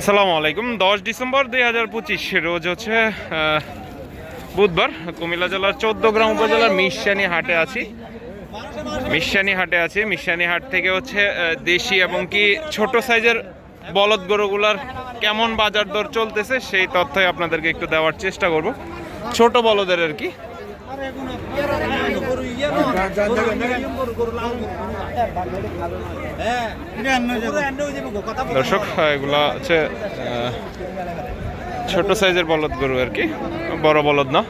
আসসালামু আলাইকুম। দশ ডিসেম্বর দুই হাজার পঁচিশ, রোজ হচ্ছে বুধবার, কুমিল্লা জেলার চোদ্দ গ্রাম উপজেলার মিশানি হাটে আছি। মিশানি হাটে আছি। মিশানি হাট থেকে হচ্ছে দেশি এবং কি ছোট সাইজের বলদ গরুগুলার কেমন বাজার দর চলতেছে সেই তথ্যই আপনাদেরকে একটু দেওয়ার চেষ্টা করব। ছোট বলদের আর কি। দর্শক এগুলা হচ্ছে ছোট সাইজের বলদ গরু আর কি বড় বলদ না?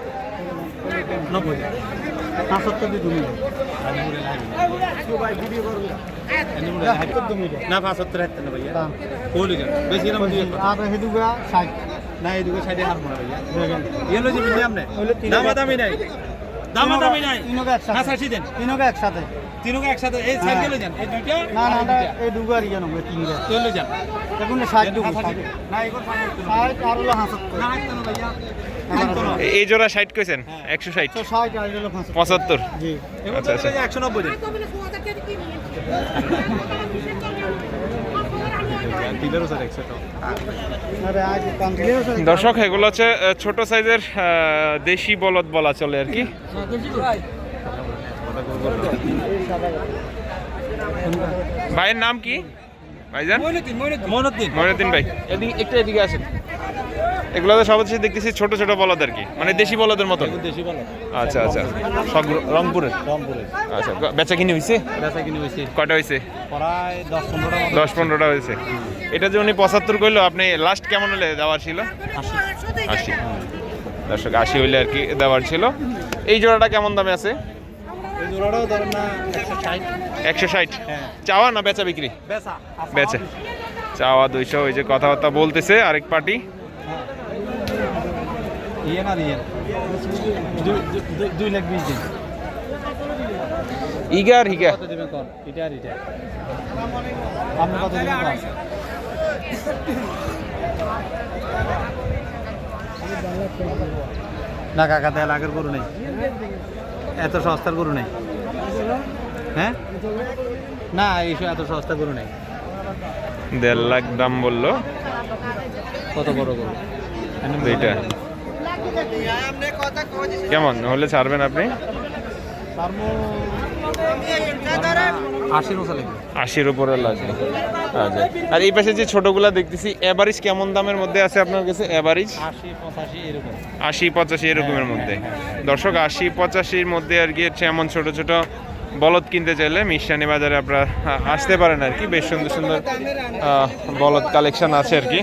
না না ভাইয়া। এই দুটো সাইডে হার ইয়ে নাই। দামা দামি নাই। তিনকে একসাথে। না সাশি দেন। তিনকে একসাথে। তিনকে একসাথে। এই সাইড যান। এই দুইটা না না এই চলে যান। দুগু। না আর হলো না ভাইয়া। এই জোড়া ষাট কইছেন? একশো ষাট। পঁচাত্তর। আচ্ছা, আচ্ছা। একশো নব্বই দর্শক এগুলো হচ্ছে ছোট সাইজের দেশি বলদ বলা চলে আর কি। ভাইয়ের নাম কি? ভাইজান? মনুদ্দিন ভাই। এদিকে একটু এদিকে আসেন। এগুলো তো সব হচ্ছে দেখতেছি ছোট ছোট বলদ আর কি। মানে দেশি বলদের মতো দেশি বলো আচ্ছা আচ্ছা। সব রংপুরের? রংপুরের। আচ্ছা বেচা কিনে হয়েছে বেচা কিনে হয়েছে কয়টা হয়েছে প্রায় দশ পনেরোটা মতো দশ পনেরোটা হয়েছে এটা যে উনি পঁচাত্তর করল আপনি লাস্ট কেমন হলে দেওয়ার ছিল? আশি। দর্শক আশি হইলে আর কি দেওয়ার ছিল। এই জোড়াটা কেমন দামে আছে? এই জোড়াটাও ধরেন না একশো ষাট। হ্যাঁ। চাওয়া না বেচা বিক্রি? বেচা বেচে। চাওয়া দুইশো ওই যে কথাবার্তা বলতেছে আরেক পার্টি। ইয়ে না দিয়ে? দুই- লাখ বিশ দিন। ইগা আর হিগা। কত দেবেন কর এটা আর এটা। আপনি কত দেবেন কর না কাকা তেল আগের গরু নেই। এত সস্তার গরু নেই। হ্যাঁ? না এইসব এত সস্তা গরু নেই। দেড় লাখ দাম বলল। কত বড় গরু? দুইটা। কেমন হলে ছাড়বেন আপনি? আশির উপরে লাগবে। আচ্ছা। আর এই পাশে যে ছোটগুলা দেখতেছি এভারেজ কেমন দামের মধ্যে আছে আপনার কাছে? এভারেজ আশি পঁচাশি এরকম। আশি পঁচাশি এরকমের মধ্যে। দর্শক আশি পঁচাশির মধ্যে আর কি হচ্ছে এমন ছোট ছোট বলদ কিনতে চাইলে মিশানি বাজারে আপনারা আসতে পারেন আর কি। বেশ সুন্দর সুন্দর বলদ কালেকশন আছে আর কি।